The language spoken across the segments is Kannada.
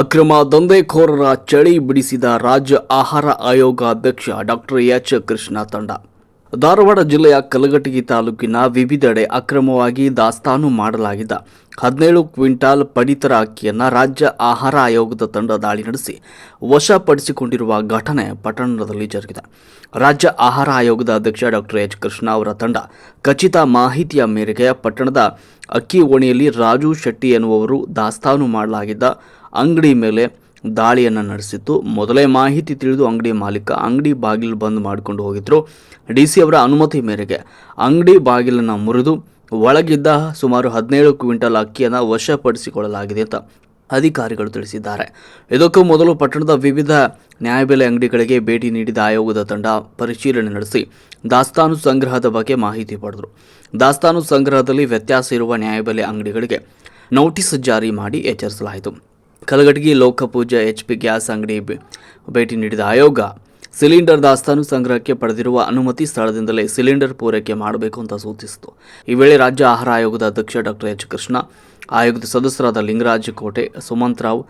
ಅಕ್ರಮ ದಂಧೆಕೋರರ ಚಳಿ ಬಿಡಿಸಿದ ರಾಜ್ಯ ಆಹಾರ ಆಯೋಗ ಅಧ್ಯಕ್ಷ ಡಾಕ್ಟರ್ ಎಚ್ ಕೃಷ್ಣ ತಂಡ. ಧಾರವಾಡ ಜಿಲ್ಲೆಯ ಕಲಘಟಗಿ ತಾಲೂಕಿನ ವಿವಿಧೆಡೆ ಅಕ್ರಮವಾಗಿ ದಾಸ್ತಾನು ಮಾಡಲಾಗಿದ್ದ ಹದಿನೇಳು ಕ್ವಿಂಟಾಲ್ ಪಡಿತರ ಅಕ್ಕಿಯನ್ನು ರಾಜ್ಯ ಆಹಾರ ಆಯೋಗದ ತಂಡ ದಾಳಿ ನಡೆಸಿ ವಶಪಡಿಸಿಕೊಂಡಿರುವ ಘಟನೆ ಪಟ್ಟಣದಲ್ಲಿ ಜರುಗಿದೆ. ರಾಜ್ಯ ಆಹಾರ ಆಯೋಗದ ಅಧ್ಯಕ್ಷ ಡಾಕ್ಟರ್ ಎಚ್ ಕೃಷ್ಣ ಅವರ ತಂಡ ಖಚಿತ ಮಾಹಿತಿಯ ಮೇರೆಗೆ ಪಟ್ಟಣದ ಅಕ್ಕಿ ಓಣಿಯಲ್ಲಿ ರಾಜು ಶೆಟ್ಟಿ ಎನ್ನುವವರು ದಾಸ್ತಾನು ಮಾಡಲಾಗಿದ್ದ ಅಂಗಡಿ ಮೇಲೆ ದಾಳಿಯನ್ನು ನಡೆಸಿತ್ತು. ಮೊದಲೇ ಮಾಹಿತಿ ತಿಳಿದು ಅಂಗಡಿ ಮಾಲೀಕ ಅಂಗಡಿ ಬಾಗಿಲು ಬಂದ್ ಮಾಡಿಕೊಂಡು ಹೋಗಿದ್ರು. ಡಿ ಸಿ ಅವರ ಅನುಮತಿ ಮೇರೆಗೆ ಅಂಗಡಿ ಬಾಗಿಲನ್ನು ಮುರಿದು ಒಳಗಿದ್ದ ಸುಮಾರು ಹದಿನೇಳು ಕ್ವಿಂಟಲ್ ಅಕ್ಕಿಯನ್ನು ವಶಪಡಿಸಿಕೊಳ್ಳಲಾಗಿದೆ ಅಂತ ಅಧಿಕಾರಿಗಳು ತಿಳಿಸಿದ್ದಾರೆ. ಇದಕ್ಕೂ ಮೊದಲು ಪಟ್ಟಣದ ವಿವಿಧ ನ್ಯಾಯಬೆಲೆ ಅಂಗಡಿಗಳಿಗೆ ಭೇಟಿ ನೀಡಿದ ಆಯೋಗದ ತಂಡ ಪರಿಶೀಲನೆ ನಡೆಸಿ ದಾಸ್ತಾನು ಸಂಗ್ರಹದ ಬಗ್ಗೆ ಮಾಹಿತಿ ಪಡೆದರು. ದಾಸ್ತಾನು ಸಂಗ್ರಹದಲ್ಲಿ ವ್ಯತ್ಯಾಸ ಇರುವ ನ್ಯಾಯಬೆಲೆ ಅಂಗಡಿಗಳಿಗೆ ನೋಟಿಸ್ ಜಾರಿ ಮಾಡಿ ಎಚ್ಚರಿಸಲಾಯಿತು. Kalghatgi Lokpuje H P gas ಅಂಗಡಿ ಭೇಟಿ ನೀಡಿದ ಆಯೋಗ, ಸಿಲಿಂಡರ್ ದಾಸ್ತಾನು ಸಂಗ್ರಹಕ್ಕೆ ಪಡೆದಿರುವ ಅನುಮತಿ ಸ್ಥಳದಿಂದಲೇ ಸಿಲಿಂಡರ್ ಪೂರೈಕೆ ಮಾಡಬೇಕು ಅಂತ ಸೂಚಿಸಿತು. ಈ ವೇಳೆ ರಾಜ್ಯ ಆಹಾರ ಆಯೋಗದ ಅಧ್ಯಕ್ಷ ಡಾಕ್ಟರ್ ಎಚ್ ಕೃಷ್ಣ ಆಯೋಗದ ಸದಸ್ಯರಾದ ಲಿಂಗರಾಜ್ ಕೋಟೆ, ಸುಮಂತ್ ರಾವ್,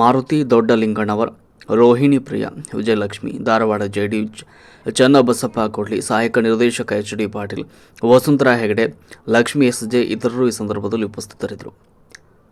ಮಾರುತಿ ದೊಡ್ಡಲಿಂಗಣ್ಣವರ್, ರೋಹಿಣಿ ಪ್ರಿಯ, ವಿಜಯಲಕ್ಷ್ಮಿ, ಧಾರವಾಡ ಜೆ ಡಿ ಚನ್ನಬಸಪ್ಪ ಕೊಡ್ಲಿ, ಸಹಾಯಕ ನಿರ್ದೇಶಕ H D Patil, Vasundhara Hegde, Lakshmi S J ಇತರರು ಈ ಸಂದರ್ಭದಲ್ಲಿ ಉಪಸ್ಥಿತರಿದ್ದರು.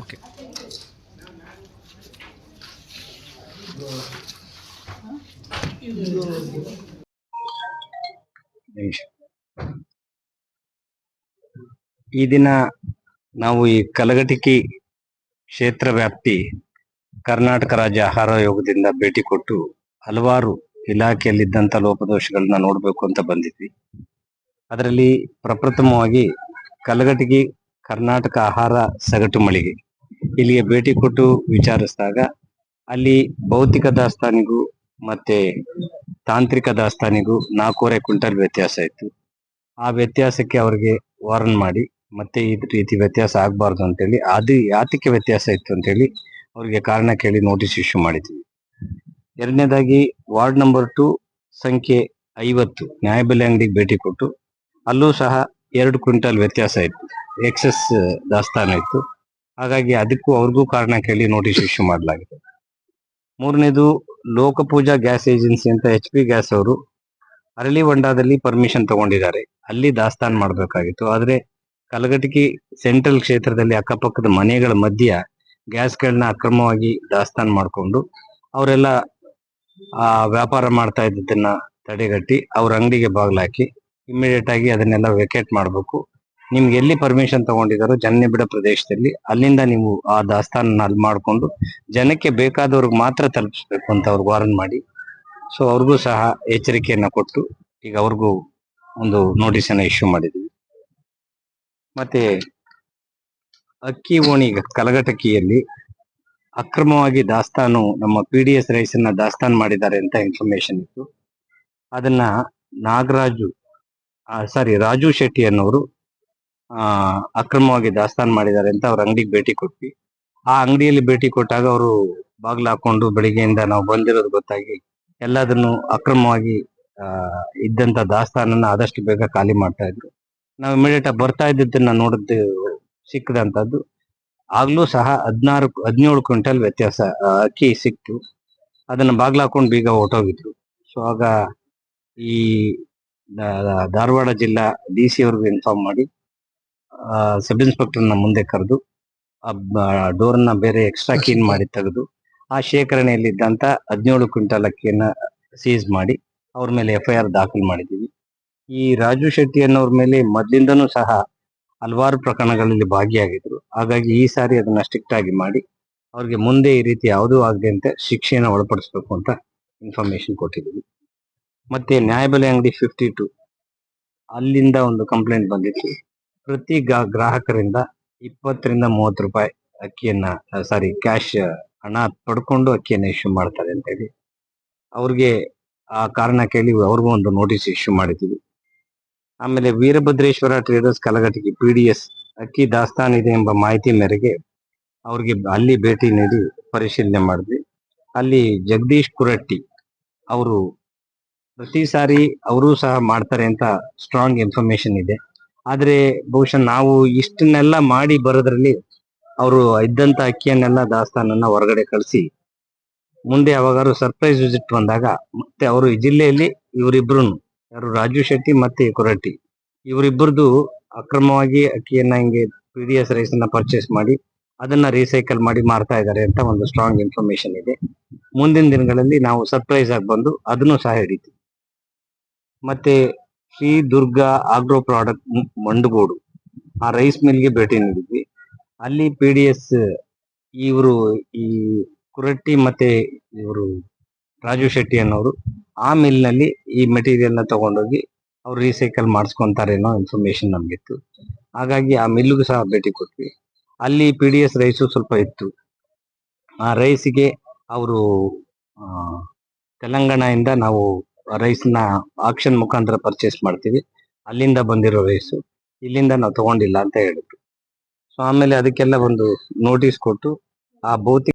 ಓಕೆ ನಿಮಿಷ ಈ ದಿನ ನಾವು ಈ ಕಲಘಟಕಿ ಕ್ಷೇತ್ರ ವ್ಯಾಪ್ತಿ ಕರ್ನಾಟಕ ರಾಜ್ಯ ಆಹಾರ ಯೋಗದಿಂದ ಭೇಟಿ ಕೊಟ್ಟು ಹಲವಾರು ಇಲಾಖೆಯಲ್ಲಿದ್ದಂಥ ಲೋಪದೋಷಗಳನ್ನ ನೋಡಬೇಕು ಅಂತ ಬಂದಿದ್ವಿ. ಅದರಲ್ಲಿ ಪ್ರಪ್ರಥಮವಾಗಿ ಕಲಘಟಗಿ ಕರ್ನಾಟಕ ಆಹಾರ ಸಗಟು ಮಳಿಗೆ ಇಲ್ಲಿಗೆ ಭೇಟಿ ಕೊಟ್ಟು ವಿಚಾರಿಸಿದಾಗ ಅಲ್ಲಿ ಭೌತಿಕ ದಾಸ್ತಾನಿಗೂ ಮತ್ತೆ ತಾಂತ್ರಿಕ ದಾಸ್ತಾನಿಗೂ ನಾಲ್ಕೂವರೆ ಕ್ವಿಂಟಲ್ ವ್ಯತ್ಯಾಸ ಇತ್ತು. ಆ ವ್ಯತ್ಯಾಸಕ್ಕೆ ಅವರಿಗೆ ವಾರ್ನ್ ಮಾಡಿ ಮತ್ತೆ ಈ ರೀತಿ ವ್ಯತ್ಯಾಸ ಆಗಬಾರ್ದು ಅಂತೇಳಿ, ಅದು ಯಾತಕ್ಕೆ ವ್ಯತ್ಯಾಸ ಇತ್ತು ಅಂತೇಳಿ ಅವರಿಗೆ ಕಾರಣ ಕೇಳಿ ನೋಟಿಸ್ ಇಶ್ಯೂ ಮಾಡಿದ್ವಿ. ಎರಡನೇದಾಗಿ ವಾರ್ಡ್ ನಂಬರ್ ಟು ಸಂಖ್ಯೆ ಐವತ್ತು ನ್ಯಾಯಬೆಲೆ ಅಂಗಡಿಗೆ ಭೇಟಿ ಕೊಟ್ಟು, ಅಲ್ಲೂ ಸಹ ಎರಡು ಕ್ವಿಂಟಲ್ ವ್ಯತ್ಯಾಸ ಇತ್ತು ಎಕ್ಸೆಸ್ ದಾಸ್ತಾನು ಇತ್ತು. ಹಾಗಾಗಿ ಅದಕ್ಕೂ ಅವ್ರಿಗೂ ಕಾರಣ ಕೇಳಿ ನೋಟಿಸ್ ಇಶ್ಯೂ ಮಾಡಲಾಗಿದೆ. ಮೂರನೇದು ಲೋಕಪೂಜಾ ಗ್ಯಾಸ್ ಏಜೆನ್ಸಿ ಅಂತ ಎಚ್ ಪಿ ಗ್ಯಾಸ್ ಅವರು ಅರಳಿ ಹೊಂಡದಲ್ಲಿ ಪರ್ಮಿಷನ್ ತಗೊಂಡಿದ್ದಾರೆ. ಅಲ್ಲಿ ದಾಸ್ತಾನು ಮಾಡಬೇಕಾಗಿತ್ತು. ಆದ್ರೆ ಕಲಘಟಕಿ ಸೆಂಟ್ರಲ್ ಕ್ಷೇತ್ರದಲ್ಲಿ ಅಕ್ಕಪಕ್ಕದ ಮನೆಗಳ ಮಧ್ಯ ಗ್ಯಾಸ್ಗಳನ್ನ ಅಕ್ರಮವಾಗಿ ದಾಸ್ತಾನು ಮಾಡಿಕೊಂಡು ಅವರೆಲ್ಲ, ಆ, ವ್ಯಾಪಾರ ಮಾಡ್ತಾ ಇದ್ದದನ್ನ ತಡೆಗಟ್ಟಿ ಅವ್ರ ಅಂಗಡಿಗೆ ಬಾಗ್ಲಾಕಿ ಇಮಿಡಿಯೇಟ್ ಆಗಿ ಅದನ್ನೆಲ್ಲ ವೆಕೇಟ್ ಮಾಡಬೇಕು. ನಿಮ್ಗೆ ಎಲ್ಲಿ ಪರ್ಮಿಷನ್ ತಗೊಂಡಿದಾರೋ ಜನನಿಬಿಡ ಪ್ರದೇಶದಲ್ಲಿ ಅಲ್ಲಿಂದ ನೀವು ಆ ದಾಸ್ತಾನನ್ನ ಅಲ್ಲಿ ಮಾಡಿಕೊಂಡು ಜನಕ್ಕೆ ಬೇಕಾದವ್ರಿಗೆ ಮಾತ್ರ ತಲುಪಿಸ್ಬೇಕು ಅಂತ ಅವ್ರಿಗೆ ವಾರನ್ ಮಾಡಿ. ಸೊ ಅವ್ರಿಗೂ ಸಹ ಎಚ್ಚರಿಕೆಯನ್ನ ಕೊಟ್ಟು ಈಗ ಅವ್ರಿಗೂ ಒಂದು ನೋಟಿಸ್ ಅನ್ನ ಇಶ್ಯೂ ಮಾಡಿದ್ವಿ. ಮತ್ತೆ ಅಕ್ಕಿ ಓಣಿ ಕಲಘಟಕಿಯಲ್ಲಿ ಅಕ್ರಮವಾಗಿ ದಾಸ್ತಾನು, ನಮ್ಮ ಪಿ ಡಿ ಎಸ್ ರೈಸ್ ಅನ್ನ ದಾಸ್ತಾನು ಮಾಡಿದ್ದಾರೆ ಅಂತ ಇನ್ಫಾರ್ಮೇಶನ್ ಇತ್ತು. ಅದನ್ನ ನಾಗರಾಜು ಸಾರಿ ರಾಜು ಶೆಟ್ಟಿ ಅನ್ನೋರು ಅಕ್ರಮವಾಗಿ ದಾಸ್ತಾನು ಮಾಡಿದ್ದಾರೆ ಅಂತ ಅವ್ರ ಅಂಗಡಿಗೆ ಭೇಟಿ ಕೊಟ್ವಿ. ಆ ಅಂಗಡಿಯಲ್ಲಿ ಭೇಟಿ ಕೊಟ್ಟಾಗ ಅವರು ಬಾಗ್ಲು ಹಾಕೊಂಡು ಬೆಳಿಗ್ಗೆಯಿಂದ ನಾವು ಬಂದಿರೋದು ಗೊತ್ತಾಗಿ ಎಲ್ಲದನ್ನು ಅಕ್ರಮವಾಗಿ ಇದ್ದಂತ ದಾಸ್ತಾನನ್ನ ಆದಷ್ಟು ಬೇಗ ಖಾಲಿ ಮಾಡ್ತಾ ಇದ್ರು. ನಾವು ಇಮಿಡಿಯೇಟ್ ಆಗಿ ಬರ್ತಾ ಇದ್ದದ್ದನ್ನ ನೋಡಿದ್ದು ಸಿಕ್ಕದಂತದ್ದು. ಆಗ್ಲೂ ಸಹ ಹದಿನಾರು ಹದಿನೇಳು ಕ್ವಿಂಟಲ್ ವ್ಯತ್ಯಾಸ ಅಕ್ಕಿ ಸಿಕ್ತು. ಅದನ್ನ ಬಾಗ್ಲಾಕೊಂಡು ಬೀಗ ಹೊಟ್ಟೋಗಿದ್ರು ಸೊ ಆಗ ಈ ಧಾರವಾಡ ಜಿಲ್ಲಾ ಡಿ ಸಿ ಅವ್ರಿಗೂ ಇನ್ಫಾರ್ಮ್ ಮಾಡಿ ಸಬ್ ಇನ್ಸ್ಪೆಕ್ಟರ್ನ ಮುಂದೆ ಕರೆದು ಡೋರ್ನ ಬೇರೆ ಎಕ್ಸ್ಟ್ರಾ ಕ್ಲೀನ್ ಮಾಡಿ ತೆಗೆದು ಆ ಶೇಖರಣೆಯಲ್ಲಿದ್ದಂತ ಹದಿನೇಳು ಕ್ವಿಂಟಲ್ ಅಕ್ಕಿಯನ್ನ ಸೀಸ್ ಮಾಡಿ ಅವ್ರ ಮೇಲೆ ಎಫ್ ಐ ಆರ್ ದಾಖಲು ಮಾಡಿದ್ದೀವಿ ಈ ರಾಜು ಶೆಟ್ಟಿ ಅನ್ನೋರ್ ಮೇಲೆ ಮೊದ್ಲಿಂದನೂ ಸಹ ಹಲವಾರು ಪ್ರಕರಣಗಳಲ್ಲಿ ಭಾಗಿಯಾಗಿದ್ರು. ಹಾಗಾಗಿ ಈ ಸಾರಿ ಅದನ್ನ ಸ್ಟ್ರಿಕ್ಟ್ ಆಗಿ ಮಾಡಿ, ಅವ್ರಿಗೆ ಮುಂದೆ ಈ ರೀತಿ ಯಾವುದೂ ಆಗದಂತೆ ಶಿಕ್ಷೆಯನ್ನು ಒಳಪಡಿಸ್ಬೇಕು ಅಂತ ಇನ್ಫಾರ್ಮೇಶನ್ ಕೊಟ್ಟಿದ್ದೀವಿ. ಮತ್ತೆ ನ್ಯಾಯಬೆಲೆ ಅಂಗಡಿ ಫಿಫ್ಟಿ ಟು ಅಲ್ಲಿಂದ ಒಂದು ಕಂಪ್ಲೇಂಟ್ ಬಂದಿತ್ತು. ಪ್ರತಿ ಗ್ರಾಹಕರಿಂದ ಇಪ್ಪತ್ತರಿಂದ ಮೂವತ್ತು ರೂಪಾಯಿ ಅಕ್ಕಿಯನ್ನ ಸಾರಿ ಕ್ಯಾಶ್ ಹಣ ಪಡ್ಕೊಂಡು ಅಕ್ಕಿಯನ್ನು ಇಶ್ಯೂ ಮಾಡ್ತಾರೆ ಅಂತ ಹೇಳಿ ಅವ್ರಿಗೆ ಆ ಕಾರಣ ಕೇಳಿ ಅವ್ರಿಗೂ ಒಂದು ನೋಟಿಸ್ ಇಶ್ಯೂ ಮಾಡಿದ್ದೀವಿ. ಆಮೇಲೆ Veerabhadreshwara traders Kalghatgi P D S ಅಕ್ಕಿ ದಾಸ್ತಾನಿದೆ ಎಂಬ ಮಾಹಿತಿ ಮೇರೆಗೆ ಅವ್ರಿಗೆ ಅಲ್ಲಿ ಭೇಟಿ ನೀಡಿ ಪರಿಶೀಲನೆ ಮಾಡಿದ್ವಿ. ಅಲ್ಲಿ ಜಗದೀಶ್ ಕುರಟ್ಟಿ ಅವರು ಪ್ರತಿ ಸಾರಿ ಅವರು ಸಹ ಮಾಡ್ತಾರೆ ಅಂತ ಸ್ಟ್ರಾಂಗ್ ಇನ್ಫಾರ್ಮೇಶನ್ ಇದೆ. ಆದರೆ ಬಹುಶಃ ನಾವು ಇಷ್ಟನ್ನೆಲ್ಲ ಮಾಡಿ ಬರೋದ್ರಲ್ಲಿ ಅವರು ಇದ್ದಂತ ಅಕ್ಕಿಯನ್ನೆಲ್ಲ ದಾಸ್ತಾನನ್ನ ಹೊರಗಡೆ ಕಳಿಸಿ ಮುಂದೆ ಯಾವಾಗಾದ್ರು ಸರ್ಪ್ರೈಸ್ ವಿಸಿಟ್ ಬಂದಾಗ ಮತ್ತೆ ಅವರು ಈ ಜಿಲ್ಲೆಯಲ್ಲಿ ಇವರಿಬ್ರು ಯಾರು ರಾಜು ಶೆಟ್ಟಿ ಮತ್ತೆ ಕುರಟ್ಟಿ. ಇವರಿಬ್ಬರದು ಅಕ್ರಮವಾಗಿ ಅಕ್ಕಿಯನ್ನ ಹಿಂಗೆ ಪಿ ಡಿ ಎಸ್ ರೈಸ್ ಅನ್ನ ಪರ್ಚೇಸ್ ಮಾಡಿ ಅದನ್ನ ರೀಸೈಕಲ್ ಮಾಡಿ ಮಾರ್ತಾ ಇದ್ದಾರೆ ಅಂತ ಒಂದು ಸ್ಟ್ರಾಂಗ್ ಇನ್ಫಾರ್ಮೇಶನ್ ಇದೆ. ಮುಂದಿನ ದಿನಗಳಲ್ಲಿ ನಾವು ಸರ್ಪ್ರೈಸ್ ಆಗಿ ಬಂದು ಅದನ್ನು ಸಹ ಹಿಡಿತೀವಿ. ಮತ್ತೆ ಶ್ರೀ ದುರ್ಗಾ ಆಗ್ರೋ ಪ್ರಾಡಕ್ಟ್ ಮಂಡಗೋಡು. ಆ ರೈಸ್ ಮಿಲ್ಗೆ ಭೇಟಿ ನೀಡಿದ್ವಿ. ಅಲ್ಲಿ ಪಿ ಡಿ ಎಸ್ ಇವರು ಈ ಕುರಟ್ಟಿ ಮತ್ತೆ ಇವರು ರಾಜು ಶೆಟ್ಟಿ ಅನ್ನೋರು ಆ ಮಿಲ್ನಲ್ಲಿ ಈ ಮೆಟೀರಿಯಲ್ನ ತಗೊಂಡೋಗಿ ಅವ್ರು ರೀಸೈಕಲ್ ಮಾಡಿಸ್ಕೊಂತಾರೆ ಅನ್ನೋ ಇನ್ಫಾರ್ಮೇಶನ್ ನಮ್ಗಿತ್ತು. ಹಾಗಾಗಿ ಆ ಮಿಲ್ಗೂ ಸಹ ಭೇಟಿ ಕೊಟ್ವಿ. ಅಲ್ಲಿ ಪಿ ಡಿ ಎಸ್ ರೈಸು ಸ್ವಲ್ಪ ಇತ್ತು. ಆ ರೈಸ್ಗೆ ಅವರು ತೆಲಂಗಾಣದಿಂದ ನಾವು ರೈಸ್ನ ಆಕ್ಷನ್ ಮುಖಾಂತರ ಪರ್ಚೇಸ್ ಮಾಡ್ತೀವಿ. ಅಲ್ಲಿಂದ ಬಂದಿರೋ ರೈಸು ಇಲ್ಲಿಂದ ನಾವು ತಗೊಂಡಿಲ್ಲ ಅಂತ ಹೇಳಿದ್ರು. ಸೊ ಆಮೇಲೆ ಅದಕ್ಕೆಲ್ಲ ಒಂದು ನೋಟಿಸ್ ಕೊಟ್ಟು ಆ ಭೌತಿಕ